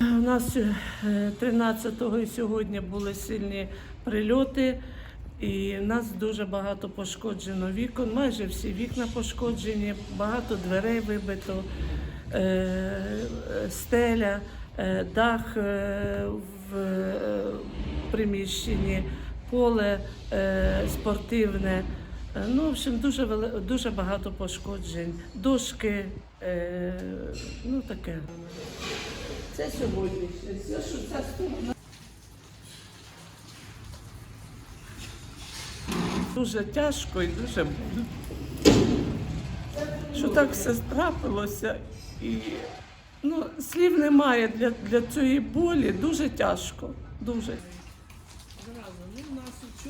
У нас е, 13-го і сьогодні були сильні прильоти, і нас дуже багато пошкоджено вікон. Майже всі вікна пошкоджені, багато дверей вибито, е, е, стеля, е, дах е, в е, приміщенні, поле е, спортивне. Е, Ну, в общем, дуже, вели- дуже багато пошкоджень. Дошки, е, ну таке. Це сьогодні. Це що ця сторона. Дуже тяжко і дуже. Що так все трапилося. І ну, слів немає для, для цієї болі. Дуже тяжко. Дуже. Зразу. Ну, нас